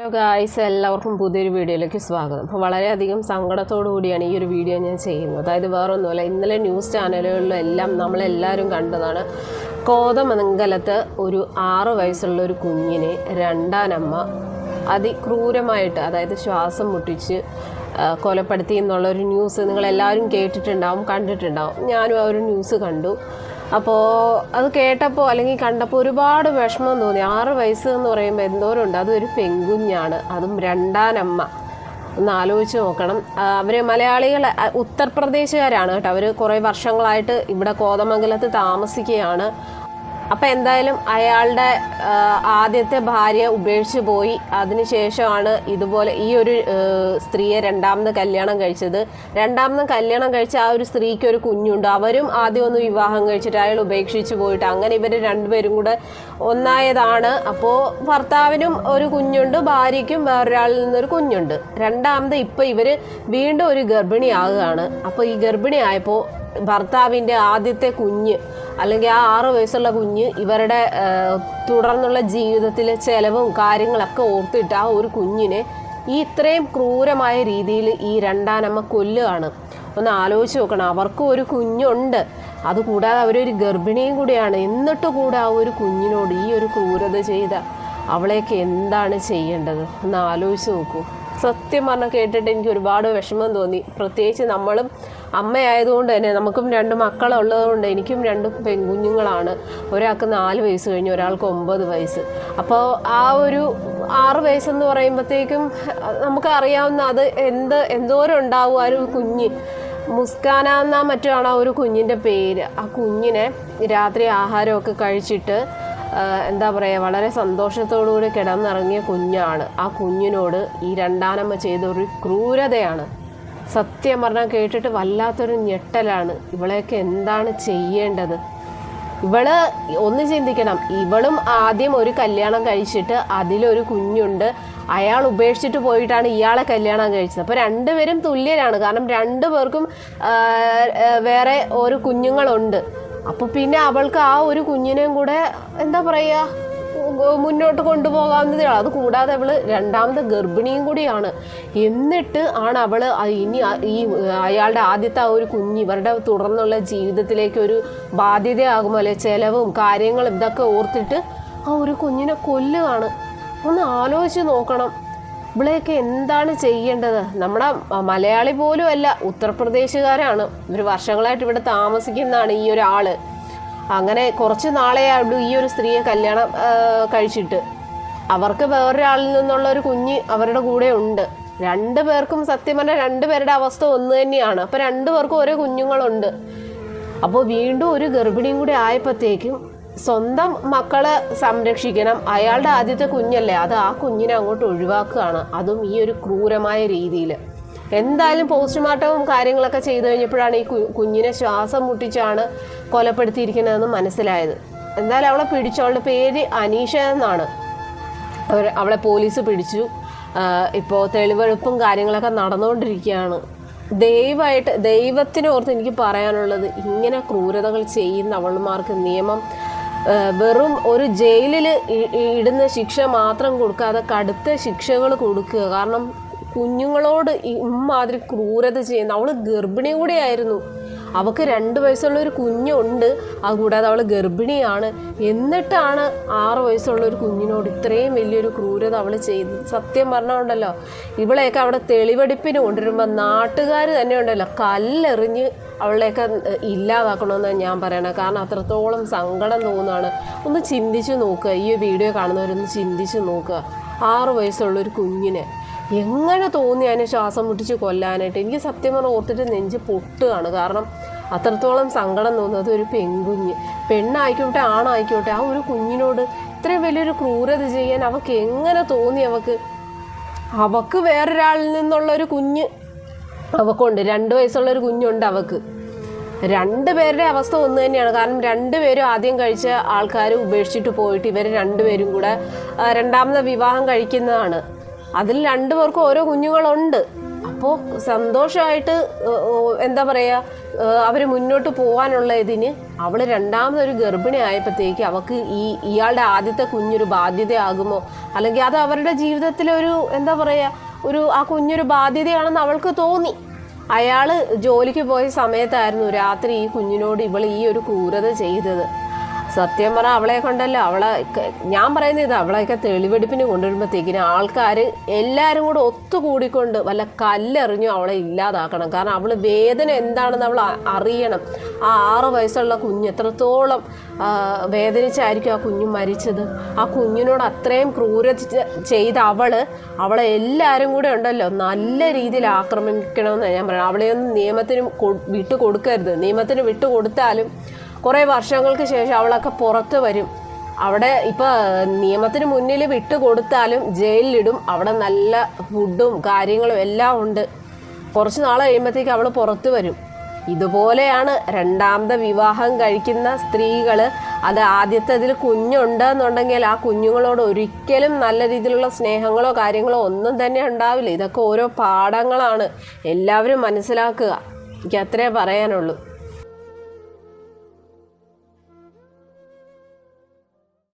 Hello guys എല്ലാവർക്കും പുതിയൊരു വീഡിയോയിലേക്ക് സ്വാഗതം. അപ്പോൾ വളരെയധികം സങ്കടത്തോടു കൂടിയാണ് ഈ ഒരു വീഡിയോ ഞാൻ ചെയ്യുന്നത്. അതായത് വേറൊന്നുമല്ല ഇന്നലെ ന്യൂസ് ചാനലുകളിലും എല്ലാം നമ്മളെല്ലാവരും കണ്ടതാണ് കോതമംഗലത്ത് ഒരു ആറ് വയസ്സുള്ള ഒരു കുഞ്ഞിനെ രണ്ടാനമ്മ അതിക്രൂരമായിട്ട് അതായത് ശ്വാസം മുട്ടിച്ച് കൊലപ്പെടുത്തി എന്നുള്ളൊരു ന്യൂസ് നിങ്ങളെല്ലാവരും കേട്ടിട്ടുണ്ടാവും കണ്ടിട്ടുണ്ടാവും. ഞാനും ആ ഒരു ന്യൂസ് കണ്ടു. അപ്പോൾ അത് കേട്ടപ്പോൾ അല്ലെങ്കിൽ കണ്ടപ്പോൾ ഒരുപാട് വിഷമം തോന്നി. ആറ് വയസ്സ് എന്ന് പറയുമ്പോൾ എന്തോരമുണ്ട് അതൊരു പെൺകുഞ്ഞാണ്. അതും രണ്ടാനമ്മ. ഒന്ന് ആലോചിച്ച് നോക്കണം. അവർ മലയാളികൾ ഉത്തർപ്രദേശുകാരാണ് കേട്ടോ. അവർ കുറേ വർഷങ്ങളായിട്ട് ഇവിടെ കോതമംഗലത്ത് താമസിക്കുകയാണ്. അപ്പം എന്തായാലും അയാളുടെ ആദ്യത്തെ ഭാര്യ ഉപേക്ഷിച്ച് പോയി. അതിനുശേഷമാണ് ഇതുപോലെ ഈ ഒരു സ്ത്രീയെ രണ്ടാമത് കല്യാണം കഴിച്ചത്. രണ്ടാമത് കല്യാണം കഴിച്ച ആ ഒരു സ്ത്രീക്ക് ഒരു കുഞ്ഞുണ്ട്. അവരും ആദ്യം ഒന്ന് വിവാഹം കഴിച്ചിട്ട് അയാൾ ഉപേക്ഷിച്ച് പോയിട്ട് അങ്ങനെ ഇവർ രണ്ടുപേരും കൂടെ ഒന്നായതാണ്. അപ്പോൾ ഭർത്താവിനും ഒരു കുഞ്ഞുണ്ട് ഭാര്യയ്ക്കും വേറൊരാളിൽ നിന്നൊരു കുഞ്ഞുണ്ട്. രണ്ടാമത് ഇപ്പോൾ ഇവർ വീണ്ടും ഒരു ഗർഭിണിയാകുകയാണ് അപ്പോൾ ഈ ഗർഭിണിയായപ്പോൾ ഭർത്താവിന്റെ ആദ്യത്തെ കുഞ്ഞ് അല്ലെങ്കിൽ ആ ആറ് വയസ്സുള്ള കുഞ്ഞ് ഇവരുടെ തുടർന്നുള്ള ജീവിതത്തിലെ ചെലവും കാര്യങ്ങളൊക്കെ ഓർത്തിട്ട് ആ ഒരു കുഞ്ഞിനെ ഈ ഇത്രയും ക്രൂരമായ രീതിയിൽ ഈ രണ്ടാനമ്മ കൊല്ലുകയാണ്. ഒന്ന് ആലോചിച്ച് നോക്കണം. അവർക്കും ഒരു കുഞ്ഞുണ്ട്. അതുകൂടാതെ അവരൊരു ഗർഭിണിയും കൂടിയാണ്. എന്നിട്ട് കൂടെ ആ ഒരു കുഞ്ഞിനോട് ഈ ഒരു ക്രൂരത ചെയ്ത അവളെയൊക്കെ എന്താണ് ചെയ്യേണ്ടത്? ഒന്ന് ആലോചിച്ച് നോക്കൂ. സത്യം പറഞ്ഞാൽ കേട്ടിട്ട് എനിക്ക് ഒരുപാട് വിഷമം തോന്നി. പ്രത്യേകിച്ച് നമ്മളും അമ്മയായതുകൊണ്ട് തന്നെ നമുക്കും രണ്ട് മക്കളുള്ളതുകൊണ്ട് എനിക്കും രണ്ട് പെൺകുഞ്ഞുങ്ങളാണ്. ഒരാൾക്ക് നാല് വയസ്സ് കഴിഞ്ഞു ഒരാൾക്ക് ഒമ്പത് വയസ്സ്. അപ്പോൾ ആ ഒരു ആറ് വയസ്സെന്ന് പറയുമ്പോഴത്തേക്കും നമുക്ക് അറിയാവുന്ന അത് എന്ത് എന്തോരം ഉണ്ടാവും ആ ഒരു കുഞ്ഞ്. മുസ്കാന എന്നാ മറ്റാണ് ആ ഒരു കുഞ്ഞിന്റെ പേര്. ആ കുഞ്ഞിനെ രാത്രി ആഹാരമൊക്കെ കഴിച്ചിട്ട് എന്താ പറയുക വളരെ സന്തോഷത്തോടുകൂടി കിടന്നിറങ്ങിയ കുഞ്ഞാണ്. ആ കുഞ്ഞിനോട് ഈ രണ്ടാനമ്മ ചെയ്തൊരു ക്രൂരതയാണ്. സത്യം പറഞ്ഞാൽ കേട്ടിട്ട് വല്ലാത്തൊരു ഞെട്ടലാണ്. ഇവളെയൊക്കെ എന്താണ് ചെയ്യേണ്ടത്? ഇവൾ ഒന്ന് ചിന്തിക്കണം. ഇവളും ആദ്യം ഒരു കല്യാണം കഴിച്ചിട്ട് അതിലൊരു കുഞ്ഞുണ്ട്. അയാൾ ഉപേക്ഷിച്ചിട്ട് പോയിട്ടാണ് ഇയാളെ കല്യാണം കഴിച്ചത്. അപ്പോൾ രണ്ടുപേരും തുല്യരാണ്. കാരണം രണ്ടു പേർക്കും വേറെ ഒരു കുഞ്ഞുങ്ങളുണ്ട്. അപ്പോൾ പിന്നെ അവൾക്ക് ആ ഒരു കുഞ്ഞിനെയും കൂടെ എന്താ പറയുക മുന്നോട്ട് കൊണ്ടുപോകാവുന്നതേ അത് കൂടാതെ അവൾ രണ്ടാമത്തെ ഗർഭിണിയും കൂടിയാണ്. എന്നിട്ട് ആണ് അവൾ ഇനി ഈ അയാളുടെ ആദ്യത്തെ ആ ഒരു കുഞ്ഞ് ഇവരുടെ തുടർന്നുള്ള ജീവിതത്തിലേക്ക് ഒരു ബാധ്യതയാകുമോ അല്ലെ ചെലവും കാര്യങ്ങളും ഇതൊക്കെ ഓർത്തിട്ട് ആ ഒരു കുഞ്ഞിനെ കൊല്ലുകയാണ്. ഒന്ന് ആലോചിച്ച് നോക്കണം. ഇവളെയൊക്കെ എന്താണ് ചെയ്യേണ്ടത്? നമ്മുടെ മലയാളി പോലും അല്ല ഉത്തർപ്രദേശുകാരാണ്. ഇവർ വർഷങ്ങളായിട്ട് ഇവിടെ താമസിക്കുന്നതാണ് ഈ ഒരാൾ അങ്ങനെ കുറച്ച് നാളെ ആയുള്ളൂ ഈ ഒരു സ്ത്രീയെ കല്യാണം കഴിച്ചിട്ട്. അവർക്ക് വേറൊരാളിൽ നിന്നുള്ള ഒരു കുഞ്ഞ് അവരുടെ കൂടെ ഉണ്ട്. രണ്ടു പേർക്കും സത്യം പറഞ്ഞാൽ രണ്ടുപേരുടെ അവസ്ഥ ഒന്ന് തന്നെയാണ്. അപ്പോൾ രണ്ടു പേർക്കും ഓരോ കുഞ്ഞുങ്ങളുണ്ട്. അപ്പോൾ വീണ്ടും ഒരു ഗർഭിണിയും കൂടി ആയപ്പോഴത്തേക്കും സ്വന്തം മക്കളെ സംരക്ഷിക്കണം. അയാളുടെ ആദ്യത്തെ കുഞ്ഞല്ലേ? അത് ആ കുഞ്ഞിനെ അങ്ങോട്ട് ഒഴിവാക്കുകയാണ്. അതും ഈ ഒരു ക്രൂരമായ രീതിയിൽ എന്തായാലും പോസ്റ്റ്മോർട്ടവും കാര്യങ്ങളൊക്കെ ചെയ്തു കഴിഞ്ഞപ്പോഴാണ് ഈ കുഞ്ഞിനെ ശ്വാസം മുട്ടിച്ചാണ് കൊലപ്പെടുത്തിയിരിക്കുന്നതെന്ന് മനസ്സിലായത്. എന്തായാലും അവളെ പിടിച്ചു. അവളുടെ പേര് അനീഷ എന്നാണ്. അവർ അവളെ പോലീസ് പിടിച്ചു. ഇപ്പോൾ തെളിവെടുപ്പും കാര്യങ്ങളൊക്കെ നടന്നുകൊണ്ടിരിക്കുകയാണ് ദൈവമായിട്ട് ദൈവത്തിനോർത്ത് എനിക്ക് പറയാനുള്ളത് ഇങ്ങനെ ക്രൂരതകൾ ചെയ്യുന്ന അവൾമാർക്ക് നിയമം വെറും ഒരു ജയിലിൽ ഇടുന്ന ശിക്ഷ മാത്രം കൊടുക്കാതെ കടുത്ത ശിക്ഷകൾ കൊടുക്കുക. കാരണം കുഞ്ഞുങ്ങളോട് ഇമ്മാതിരി ക്രൂരത ചെയ്യുന്ന അവൾ ഗർഭിണി കൂടെയായിരുന്നു. അവൾക്ക് രണ്ട് വയസ്സുള്ള ഒരു കുഞ്ഞുണ്ട് അതുകൂടാതെ അവൾ ഗർഭിണിയാണ്. എന്നിട്ടാണ് ആറ് വയസ്സുള്ള ഒരു കുഞ്ഞിനോട് ഇത്രയും വലിയൊരു ക്രൂരത അവൾ ചെയ്തത് സത്യം പറഞ്ഞുകൊണ്ടല്ലോ ഇവളെയൊക്കെ അവിടെ തെളിവെടുപ്പിന് കൊണ്ടുവരുമ്പോൾ നാട്ടുകാർ തന്നെ ഉണ്ടല്ലോ കല്ലെറിഞ്ഞ് അവളെയൊക്കെ ഇല്ലാതാക്കണമെന്നാണ് ഞാൻ പറയണത് കാരണം അത്രത്തോളം സങ്കടം തോന്നുകയാണ് ഒന്ന് ചിന്തിച്ച് നോക്കുക. ഈ വീഡിയോ കാണുന്നവരൊന്ന് ചിന്തിച്ച് നോക്കുക. ആറ് വയസ്സുള്ള ഒരു കുഞ്ഞിനെ എങ്ങനെ തോന്നി അതിനെ ശ്വാസം മുട്ടിച്ച് കൊല്ലാനായിട്ട്? എനിക്ക് സത്യം പറഞ്ഞാൽ ഓർത്തിട്ട് നെഞ്ച് പൊട്ടുകയാണ്. കാരണം അത്രത്തോളം സങ്കടം തോന്നുന്നത് ഒരു പെൺകുഞ്ഞ്. പെണ്ണായിക്കോട്ടെ ആണായിക്കോട്ടെ ആ ഒരു കുഞ്ഞിനോട് ഇത്രയും വലിയൊരു ക്രൂരത ചെയ്യാൻ അവക്ക് എങ്ങനെ തോന്നി അവക്ക്? അവക്ക് വേറൊരാളിൽ നിന്നുള്ള ഒരു കുഞ്ഞ് അവക്കുണ്ട്. രണ്ട് വയസ്സുള്ള ഒരു കുഞ്ഞുണ്ട് അവക്ക്. രണ്ടുപേരുടെ അവസ്ഥ ഒന്ന് തന്നെയാണ്. കാരണം രണ്ടുപേരും ആദ്യം കഴിച്ച ആൾക്കാർ ഉപേക്ഷിച്ചിട്ട് പോയിട്ട് ഇവർ രണ്ടുപേരും കൂടെ രണ്ടാമത് വിവാഹം കഴിക്കുന്നതാണ്. അതിൽ രണ്ടുപേർക്കും ഓരോ കുഞ്ഞുങ്ങളുണ്ട്. അപ്പോൾ സന്തോഷമായിട്ട് എന്താ പറയുക അവർ മുന്നോട്ട് പോകാനുള്ള ഇതിന് അവൾ രണ്ടാമതൊരു ഗർഭിണി ആയപ്പോഴത്തേക്ക് അവൾക്ക് ഈ ഇയാളുടെ ആദ്യത്തെ കുഞ്ഞൊരു ബാധ്യതയാകുമോ? അല്ലെങ്കിൽ അത് അവരുടെ ജീവിതത്തിലൊരു എന്താ പറയുക ഒരു ആ കുഞ്ഞൊരു ബാധ്യതയാണെന്ന് അവൾക്ക് തോന്നി. അയാൾ ജോലിക്ക് പോയ സമയത്തായിരുന്നു രാത്രി ഈ കുഞ്ഞിനോട് ഇവൾ ഈ ഒരു ക്രൂരത ചെയ്തത്. സത്യം പറഞ്ഞാൽ അവളെ കൊണ്ടല്ലോ അവളെ ഞാൻ പറയുന്നത് ഇത് അവളെയൊക്കെ തെളിവെടുപ്പിന് കൊണ്ടുവരുമ്പോഴത്തേക്കിന് ആൾക്കാർ എല്ലാവരും കൂടെ ഒത്തുകൂടിക്കൊണ്ട് വല്ല കല്ലെറിഞ്ഞു അവളെ ഇല്ലാതാക്കണം. കാരണം അവൾ വേദന എന്താണെന്ന് അവൾ അറിയണം. ആ ആറ് വയസ്സുള്ള കുഞ്ഞ് എത്രത്തോളം വേദനിച്ചായിരിക്കും ആ കുഞ്ഞ് മരിച്ചത്. ആ കുഞ്ഞിനോട് അത്രയും ക്രൂര ചെയ്ത അവൾ അവളെ എല്ലാവരും കൂടെ ഉണ്ടല്ലോ. നല്ല രീതിയിൽ ആക്രമിക്കണമെന്ന് ഞാൻ പറയാം അവളെയൊന്നും നിയമത്തിന് വിട്ടു കൊടുക്കരുത് നിയമത്തിന് വിട്ടു കൊടുത്താലും കുറേ വർഷങ്ങൾക്ക് ശേഷം അവളൊക്കെ പുറത്ത് വരും. അവിടെ ഇപ്പോൾ നിയമത്തിന് മുന്നിൽ വിട്ടു കൊടുത്താലും ജയിലിലിടും. അവിടെ നല്ല ഫുഡും കാര്യങ്ങളും എല്ലാം ഉണ്ട്. കുറച്ച് നാൾ കഴിയുമ്പോഴത്തേക്ക് അവൾ പുറത്ത് വരും. ഇതുപോലെയാണ് രണ്ടാമത്തെ വിവാഹം കഴിക്കുന്ന സ്ത്രീകൾ അത് ആദ്യത്തേതിൽ കുഞ്ഞുണ്ടെന്നുണ്ടെങ്കിൽ ആ കുഞ്ഞുങ്ങളോട് ഒരിക്കലും നല്ല രീതിയിലുള്ള സ്നേഹങ്ങളോ കാര്യങ്ങളോ ഒന്നും തന്നെ ഉണ്ടാവില്ല. ഇതൊക്കെ ഓരോ പാഠങ്ങളാണ്. എല്ലാവരും മനസ്സിലാക്കുക. എനിക്ക് അത്രേ പറയാനുള്ളൂ.